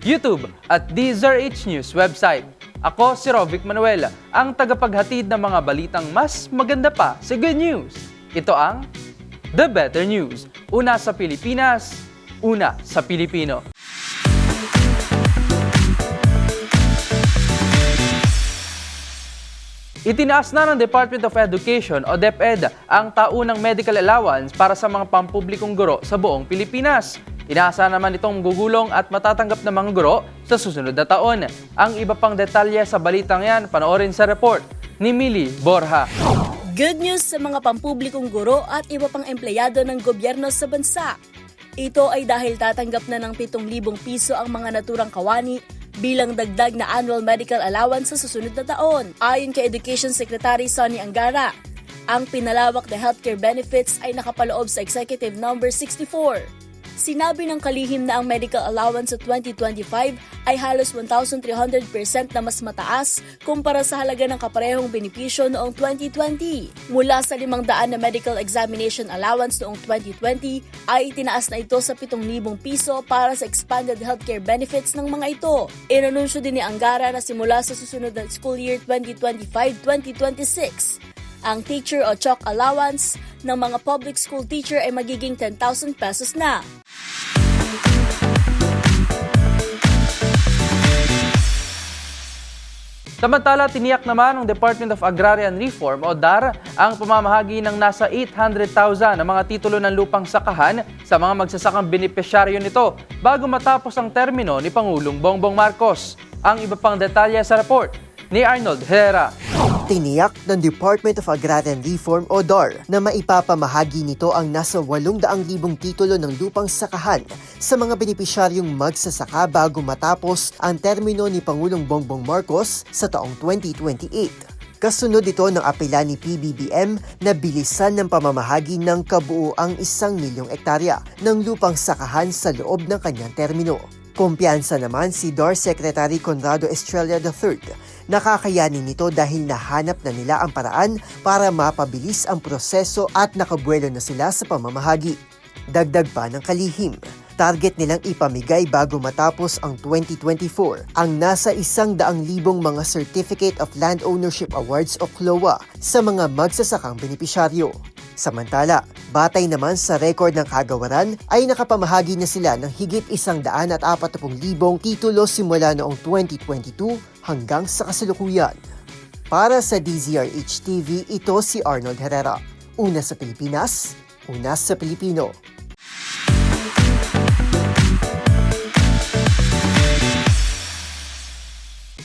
YouTube at DZRH News website. Ako si Rovic Manuel, ang tagapaghatid ng mga balitang mas maganda pa sa good news. Ito ang The Better News. Una sa Pilipinas, una sa Pilipino. Itinaas na ng Department of Education o DepEd ang taunang medical allowance para sa mga pampublikong guro sa buong Pilipinas. Inaasa naman itong gugulong at matatanggap ng mga guro sa susunod na taon. Ang iba pang detalye sa balitang yan, panoorin sa report ni Mili Borja. Good news sa mga pampublikong guro at iba pang empleyado ng gobyerno sa bansa. Ito ay dahil tatanggap na ng 7,000 piso ang mga naturang kawani bilang dagdag na annual medical allowance sa susunod na taon. Ayon kay Education Secretary Sonny Angara, ang pinalawak na healthcare benefits ay nakapaloob sa Executive Number 64. Sinabi ng kalihim na ang medical allowance sa 2025 ay halos 1,300% na mas mataas kumpara sa halaga ng kaparehong benepisyo noong 2020. Mula sa 500 na medical examination allowance noong 2020 ay itinaas na ito sa 7,000 piso para sa expanded healthcare benefits ng mga ito. Inanunsyo din ni Angara na simula sa susunod na school year 2025-2026 ang teacher o chalk allowance ng mga public school teacher ay magiging 10,000 pesos na. Samantala, tiniyak naman ng Department of Agrarian Reform o DAR ang pamamahagi ng nasa 800,000 na mga titulo ng lupang sakahan sa mga magsasakang benepisyaryo nito bago matapos ang termino ni Pangulong Bongbong Marcos. Ang iba pang detalye sa report ni Arnold Herrera. Tiniyak ng Department of Agrarian Reform o DAR na maipapamahagi nito ang nasa 800,000 titulo ng lupang sakahan sa mga benepisyaryong magsasaka bago matapos ang termino ni Pangulong Bongbong Marcos sa taong 2028. Kasunod ito ng apela ni PBBM na bilisan ng pamamahagi ng kabuuang isang milyong ektarya ng lupang sakahan sa loob ng kanyang termino. Kumpiyansa naman si DAR Secretary Conrado Estrella III Nakakayanin nito dahil nahanap na nila ang paraan para mapabilis ang proseso at nakabuelo na sila sa pamamahagi. Dagdag pa ng kalihim, target nilang ipamigay bago matapos ang 2024 ang nasa isang daang libong mga Certificate of Land Ownership Awards o CLOA sa mga magsasakang benepisyaryo. Samantala, batay naman sa record ng kagawaran ay nakapamahagi na sila ng higit isang daan at apatapong libong titulo simula noong 2022 hanggang sa kasalukuyan. Para sa DZRH TV, ito si Arnold Herrera. Una sa Pilipinas, una sa Pilipino.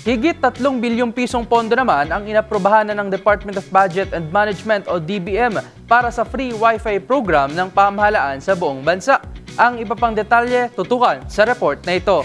Higit 3 bilyong pisong pondo naman ang inaprobahan na ng Department of Budget and Management o DBM para sa free Wi-Fi program ng pamahalaan sa buong bansa. Ang iba pang detalye tutukan sa report na ito.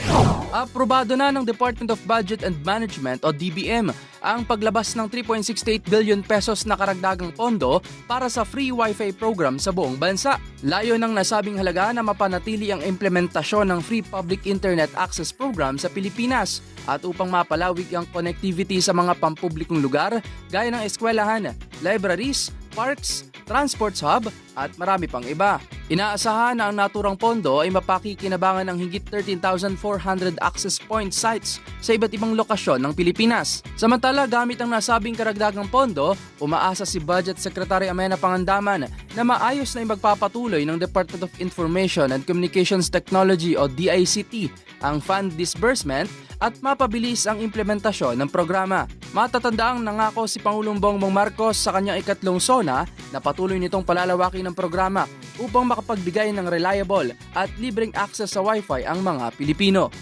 Aprobado na ng Department of Budget and Management o DBM ang paglabas ng 3.68 billion pesos na karagdagang pondo para sa free Wi-Fi program sa buong bansa. Layo ng nasabing halaga na mapanatili ang implementasyon ng Free Public Internet Access Program sa Pilipinas at upang mapalawig ang connectivity sa mga pampublikong lugar gaya ng eskwelahan, libraries, parks, transport hub at marami pang iba. Inaasahan na ang naturang pondo ay mapakikinabangan ng higit 13,400 access point sites sa iba't ibang lokasyon ng Pilipinas. Samantala, gamit ang nasabing karagdagang pondo, umaasa si Budget Secretary Amena Pangandaman na maayos na magpapatuloy ng Department of Information and Communications Technology o DICT ang fund disbursement at mapabilis ang implementasyon ng programa. Matatandaang nangako si Pangulong Bongbong Marcos sa kanyang ikatlong SONA na patuloy nitong palalawakin ng programa upang makapagbigay ng reliable at libreng access sa Wi-Fi ang mga Pilipino.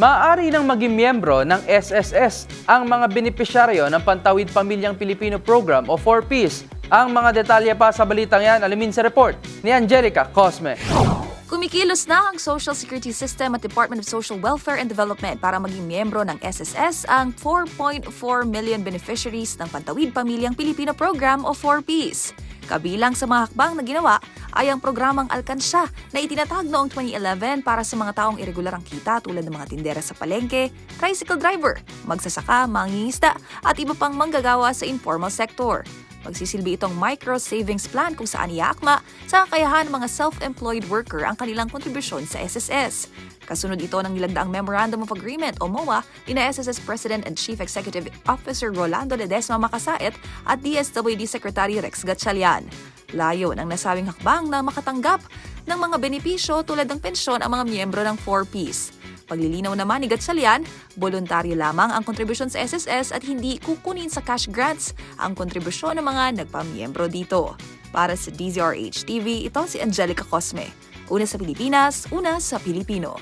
Maaari nang maging miyembro ng SSS ang mga benepisyaryo ng Pantawid Pamilyang Pilipino Program o 4Ps. Ang mga detalye pa sa balitang yan alamin sa report ni Angelica Cosme. Kumikilos na ang Social Security System at Department of Social Welfare and Development para maging miyembro ng SSS ang 4.4 million beneficiaries ng Pantawid Pamilyang Pilipino Program o 4Ps. Kabilang sa mga hakbang na ginawa ay ang programang Alkansya na itinatag noong 2011 para sa mga taong irregular ang kita tulad ng mga tindera sa palengke, tricycle driver, magsasaka, mangingisda at iba pang manggagawa sa informal sector. Magsisilbi itong micro savings plan kung saan iakma sa kakayahan ng mga self-employed worker ang kanilang kontribusyon sa SSS. Kasunod ito ng nilandaang Memorandum of Agreement o MOA ni na SSS President and Chief Executive Officer Rolando Ledesma Makasait at DSWD Secretary Rex Gatchalian. Layo ng nasabing hakbang na makatanggap ng mga benepisyo tulad ng pensyon ang mga miyembro ng 4Ps. Paglilinaw naman ni Gatchalian, voluntaryo lamang ang kontribusyon sa SSS at hindi kukunin sa cash grants ang kontribusyon ng mga nagpamiyembro dito. Para sa DZRH TV, ito si Angelica Cosme. Una sa Pilipinas, una sa Pilipino.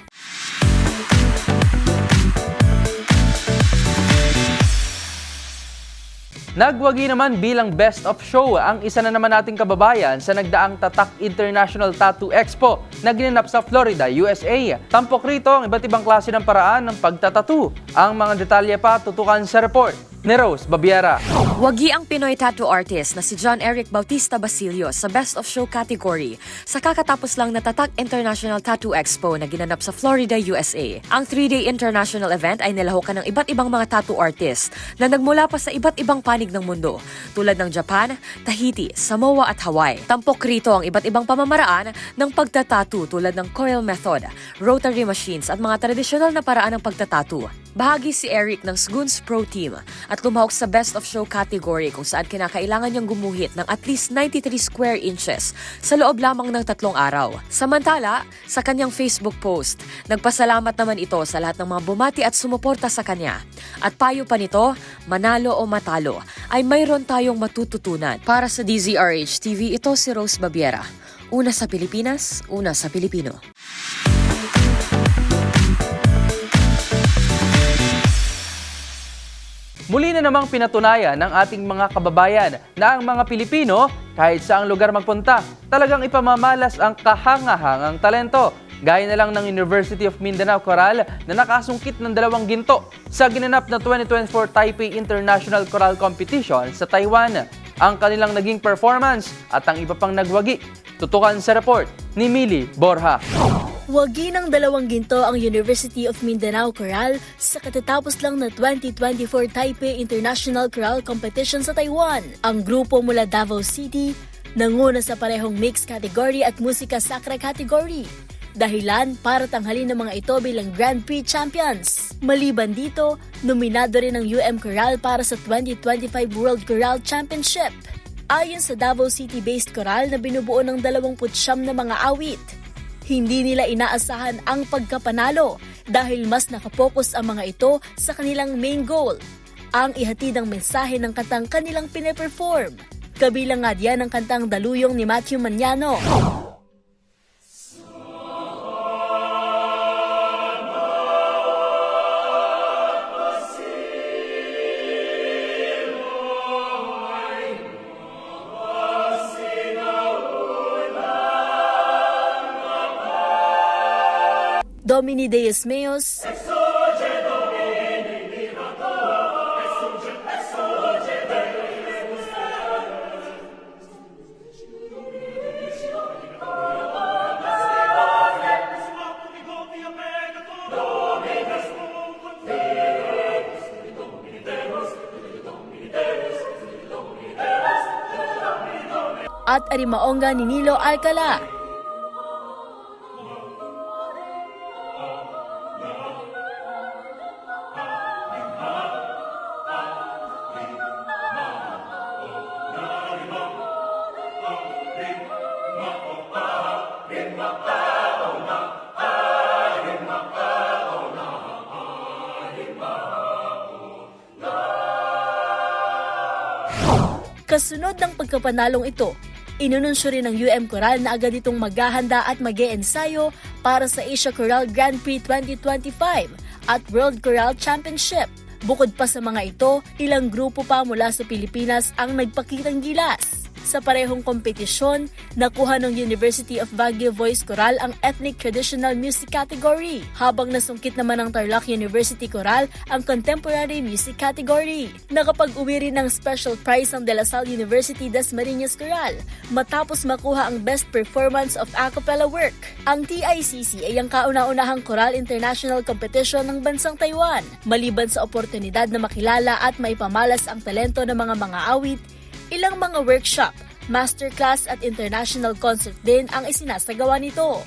Nagwagi naman bilang best of show ang isa na naman nating kababayan sa nagdaang Tatak International Tattoo Expo na ginanap sa Florida, USA. Tampok rito ang iba't ibang klase ng paraan ng pagtatattoo. Ang mga detalye pa tutukan sa report ni Rose Babiera. Wagi ang Pinoy tattoo artist na si John Eric Bautista Basilio sa Best of Show category sa kakatapos lang na Tatak International Tattoo Expo na ginanap sa Florida, USA. Ang three-day international event ay nilahukan ng iba't ibang mga tattoo artist na nagmula pa sa iba't ibang panig ng mundo tulad ng Japan, Tahiti, Samoa at Hawaii. Tampok rito ang iba't ibang pamamaraan ng pagtatattoo tulad ng coil method, rotary machines at mga tradisyonal na paraan ng pagtatattoo. Bahagi si Eric ng Sgoons Pro Team at lumahok sa Best of Show category kung saan kinakailangan niyang gumuhit ng at least 93 square inches sa loob lamang ng tatlong araw. Samantala, sa kanyang Facebook post, nagpasalamat naman ito sa lahat ng mga bumati at sumuporta sa kanya. At payo pa nito, manalo o matalo, ay mayroon tayong matututunan. Para sa DZRH TV, ito si Rose Babiera. Una sa Pilipinas, una sa Pilipino. Muli na namang pinatunayan ng ating mga kababayan na ang mga Pilipino, kahit saang lugar magpunta, talagang ipamamalas ang kahangahangang talento. Gaya na lang ng University of Mindanao Coral na nakasungkit ng dalawang ginto sa ginanap na 2024 Taipei International Choral Competition sa Taiwan. Ang kanilang naging performance at ang iba pang nagwagi. Tutukan sa report ni Mili Borja. Wagi ng dalawang ginto ang University of Mindanao Choral sa katatapos lang na 2024 Taipei International Choral Competition sa Taiwan. Ang grupo mula Davao City nanguna sa parehong mixed category at musika sacra category. Dahilan para tanghalin ng mga ito bilang Grand Prix champions. Maliban dito, nominado rin ang UM Choral para sa 2025 World Choral Championship. Ayon sa Davao City-based choral na binubuo ng 29 na mga awit, hindi nila inaasahan ang pagkapanalo dahil mas nakapokus ang mga ito sa kanilang main goal, ang ihatid ang mensahe ng kantang kanilang pineperform. Kabilang nga diyan ang kantang Daluyong ni Matthew Maniano. Domini Deus Meos, at Arimaonga ni Nilo Alcala. Kasunod ng pagkapanalong ito, inununsyo rin ng UM Coral na agad itong maghahanda at mag ensayo para sa Asia Coral Grand Prix 2025 at World Coral Championship. Bukod pa sa mga ito, ilang grupo pa mula sa Pilipinas ang nagpakitang gilas. Sa parehong kompetisyon, nakuha ng University of Baguio Voice Choral ang Ethnic Traditional Music category, habang nasungkit naman ng Tarlac University Choral ang Contemporary Music category. Nakapag-uwi rin ng special prize ang De La Salle University Dasmariñas Choral matapos makuha ang Best Performance of A Cappella Work. Ang TICC ay ang kauna-unahang choral international competition ng bansang Taiwan. Maliban sa oportunidad na makilala at maipamalas ang talento ng mga mga awit, Ilang mga workshop, masterclass at international concert din ang isinasagawa nito.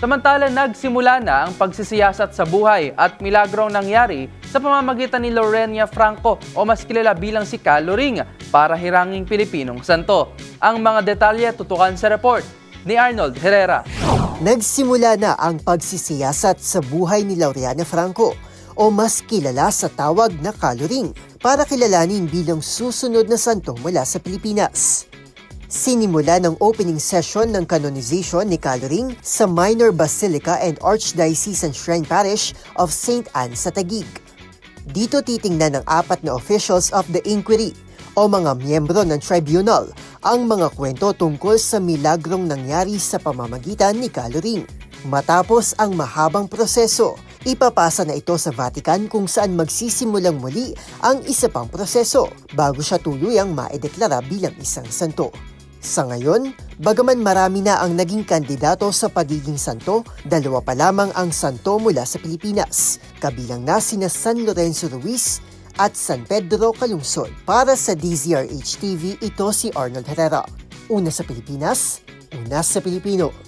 Samantala, nagsimula na ang pagsisiyasat sa buhay at milagrong nangyari sa pamamagitan ni Lorena Franco o mas kilala bilang si Caloring para hiranging Pilipinong santo. Ang mga detalye tutukan sa report ni Arnold Herrera. Nagsimula na ang pagsisiyasat sa buhay ni Laureana Franco o mas kilala sa tawag na Caloring para kilalanin bilang susunod na santo mula sa Pilipinas. Sinimula ng opening session ng canonization ni Caloring sa Minor Basilica and Archdiocesan Shrine Parish of St. Anne sa Taguig. Dito titingnan ng apat na officials of the inquiry o mga miyembro ng tribunal ang mga kwento tungkol sa milagrong nangyari sa pamamagitan ni Caloring. Matapos ang mahabang proseso, ipapasa na ito sa Vatican kung saan magsisimulang muli ang isa pang proseso bago siya tuluyang maideklara bilang isang santo. Sa ngayon, bagaman marami na ang naging kandidato sa pagiging santo, dalawa pa lamang ang santo mula sa Pilipinas, kabilang na sina San Lorenzo Ruiz at San Pedro Calungsod. Para sa DZRH TV, ito si Arnold Herrera. Una sa Pilipinas, una sa Pilipino.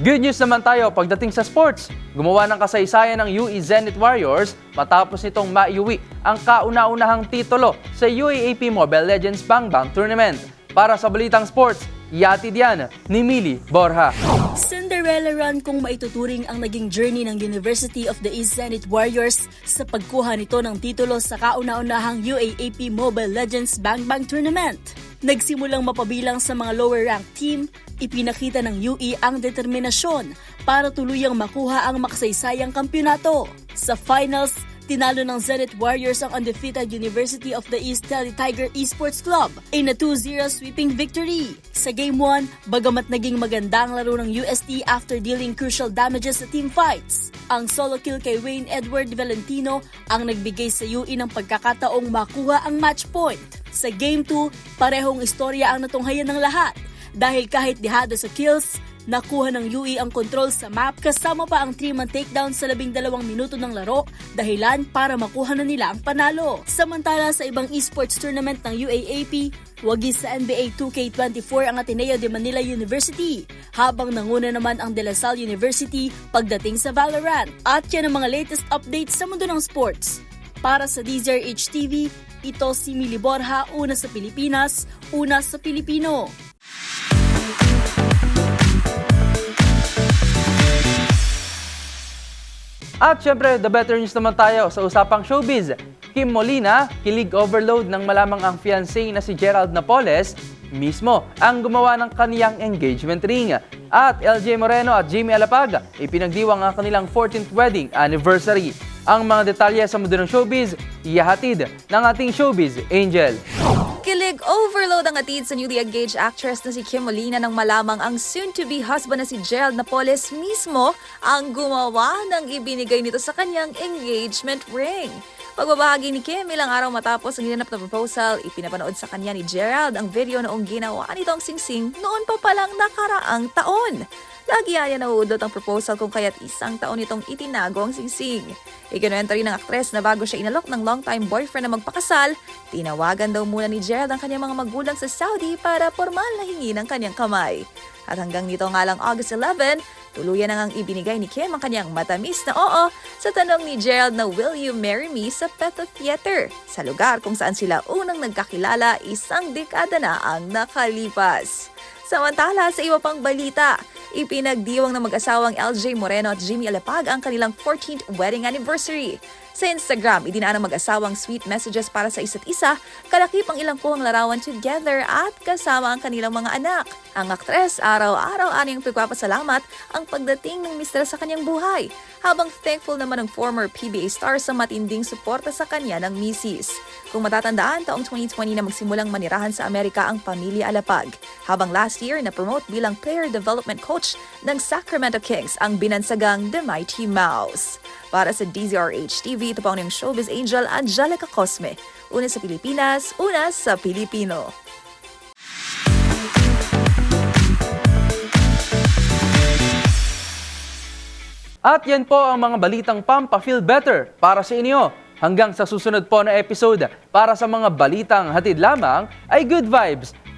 Good news naman tayo pagdating sa sports. Gumawa ng kasaysayan ng UE Zenit Warriors matapos nitong maiuwi ang kauna-unahang titulo sa UAAP Mobile Legends Bang Bang Tournament. Para sa Balitang Sports, yatid yan ni Mili Borja. Cinderella run kung maituturing ang naging journey ng University of the East Zenit Warriors sa pagkuha nito ng titulo sa kauna-unahang UAAP Mobile Legends Bang Bang Tournament. Nagsimulang mapabilang sa mga lower-ranked team, ipinakita ng UE ang determinasyon para tuluyang makuha ang makasaysayang kampyonato. Sa finals, tinalo ng Zenit Warriors ang undefeated University of the East Tele Tiger Esports Club in a 2-0 sweeping victory. Sa Game 1, bagamat naging maganda ang laro ng UST after dealing crucial damages sa team fights, ang solo kill kay Wayne Edward Valentino ang nagbigay sa UE ng pagkakataong makuha ang match point. Sa Game 2, parehong istorya ang natunghayan ng lahat dahil kahit dihado sa kills, nakuha ng UE ang control sa map kasama pa ang 3-man takedown sa 12 minuto ng laro dahilan para makuha na nila ang panalo. Samantala sa ibang esports tournament ng UAAP, wagi sa NBA 2K24 ang Ateneo de Manila University habang nanguna naman ang De La Salle University pagdating sa Valorant. At yan ang mga latest updates sa mundo ng sports. Para sa DZRH TV, ito si Mili Borja, una sa Pilipinas, una sa Pilipino. At syempre, the better news naman tayo sa usapang showbiz. Kim Molina, kilig overload ng malamang ang fiancé na si Gerald Napoles, mismo ang gumawa ng kaniyang engagement ring. At LJ Moreno at Jamie Alapag, ipinagdiwang ang kanilang 14th wedding anniversary. Ang mga detalye sa mundo ng showbiz, iyahatid ng ating showbiz angel. Kilig overload ang atid sa newly engaged actress na si Kim Molina nang malamang ang soon-to-be husband na si Gerald Napoles mismo ang gumawa ng ibinigay nito sa kanyang engagement ring. Pagbabahagi ni Kim ilang araw matapos ang ginanap na proposal, ipinapanood sa kanya ni Gerald ang video noong ginawa nitong singsing noon pa palang nakaraang taon. Lagi aya nauudot ang proposal kung kaya't isang taon itong itinago ang singsing. Ikinuwento rin ng aktres na bago siya inalok ng longtime boyfriend na magpakasal, tinawagan daw muna ni Gerald ang kanyang mga magulang sa Saudi para formal na hingi ng kanyang kamay. At hanggang nito nga lang August 11, tuluyan na ngang ibinigay ni Kim ang kanyang matamis na oo sa tanong ni Gerald na Will you marry me sa Peto Theater sa lugar kung saan sila unang nagkakilala isang dekada na ang nakalipas. Samantala sa iba pang balita, ipinagdiwang ng mag-asawang LJ Moreno at Jimmy Alapag ang kanilang 14th wedding anniversary. Sa Instagram, idinaan ng mag-asawang sweet messages para sa isa't isa, kalakip ang ilang kuhang larawan together at kasama ang kanilang mga anak. Ang aktres araw-araw anyang pagpapasalamat ang pagdating ng mister sa kanyang buhay, habang thankful naman ang former PBA star sa matinding suporta sa kanya ng misis. Kung matatandaan, taong 2020 na magsimulang manirahan sa Amerika ang pamilya Alapag, habang last year na-promote bilang player development coach ng Sacramento Kings ang binansagang The Mighty Mouse. Para sa DZRH TV, ito pa ang showbiz angel Angelica Cosme. Una sa Pilipinas, una sa Pilipino. At yan po ang mga balitang Pampa Feel Better para sa inyo. Hanggang sa susunod po na episode, para sa mga balitang hatid lamang ay good vibes.